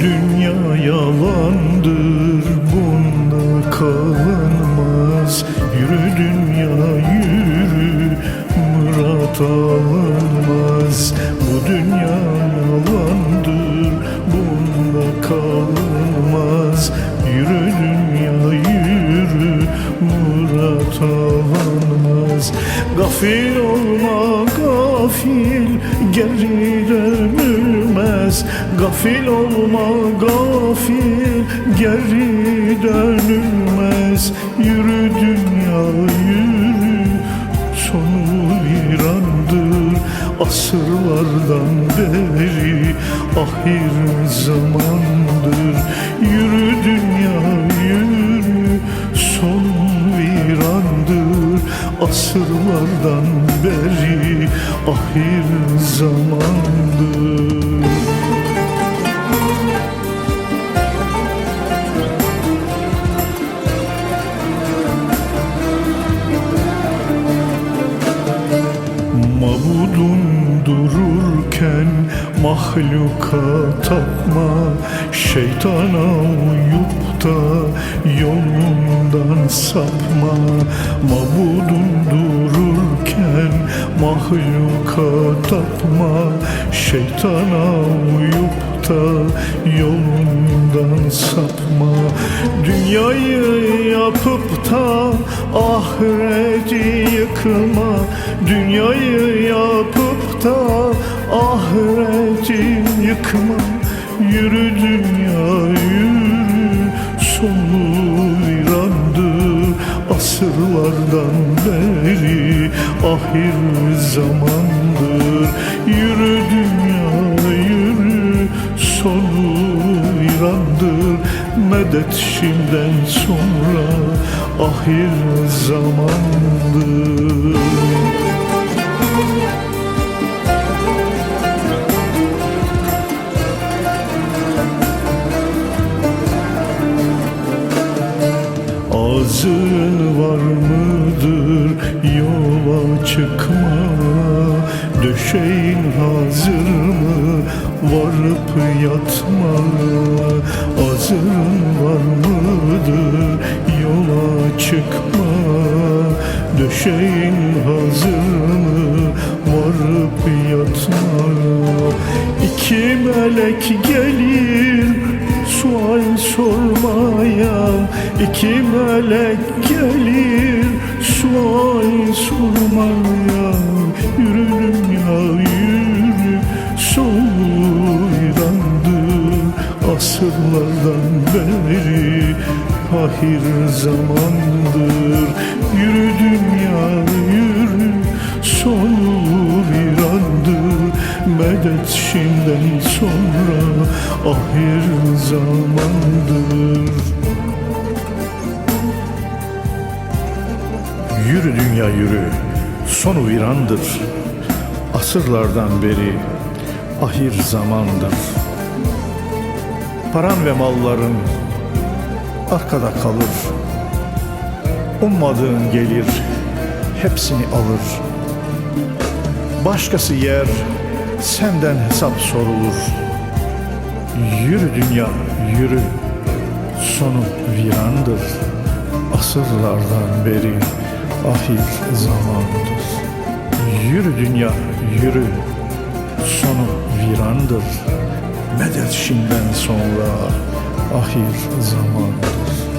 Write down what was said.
dünya yalandır bunda kalınmaz. Yürü dünya yürü Murat alınmaz. Murat alınmaz Gafil olma gafil Geri dönülmez. Gafil olma gafil Geri dönülmez. Yürü dünya yürü Sonu virandır Asırlardan beri Ahir zamandır. Yürü dünya Asırlardan beri Ahir zamandır Mabudun dururken mahluka tapma Şeytana uyup da yolundan sapma. Mabudun dururken mahluka tapma Şeytana uyup da yolundan sapma. Dünyayı yapıp da ahireti yıkma. Dünyayı yapıp da yıkma Yürü dünya yürü sonu virandır Asırlardan beri ahir zamandır. Yürü dünya yürü sonu virandır Medet şimdiden sonra ahir zamandır Ağzın var mıdır yola çıkma? Döşeğin hazır mı varıp yatma? Ağzın var mıdır yola çıkma? Döşeğin hazır mı varıp yatma? İki melek gelir iki melek gelir sual sormaya Yürürüm ya yürü soğuyandır Asırlardan beri ahir zamandır. Yürü dünya yürü sonu virandır Medet şimdiden sonra ahir zamandır Yürü dünya yürü, sonu virandır. Asırlardan beri ahir zamandır. Paran ve malların arkada kalır. Ummadığın gelir, hepsini alır. Başkası yer, senden hesap sorulur. Yürü dünya, yürü, sonu virandır. Asırlardan beri ahir zamandır. Yürü dünya, yürü, sonu virandır. Medet şimdiden sonra ahir zamandır.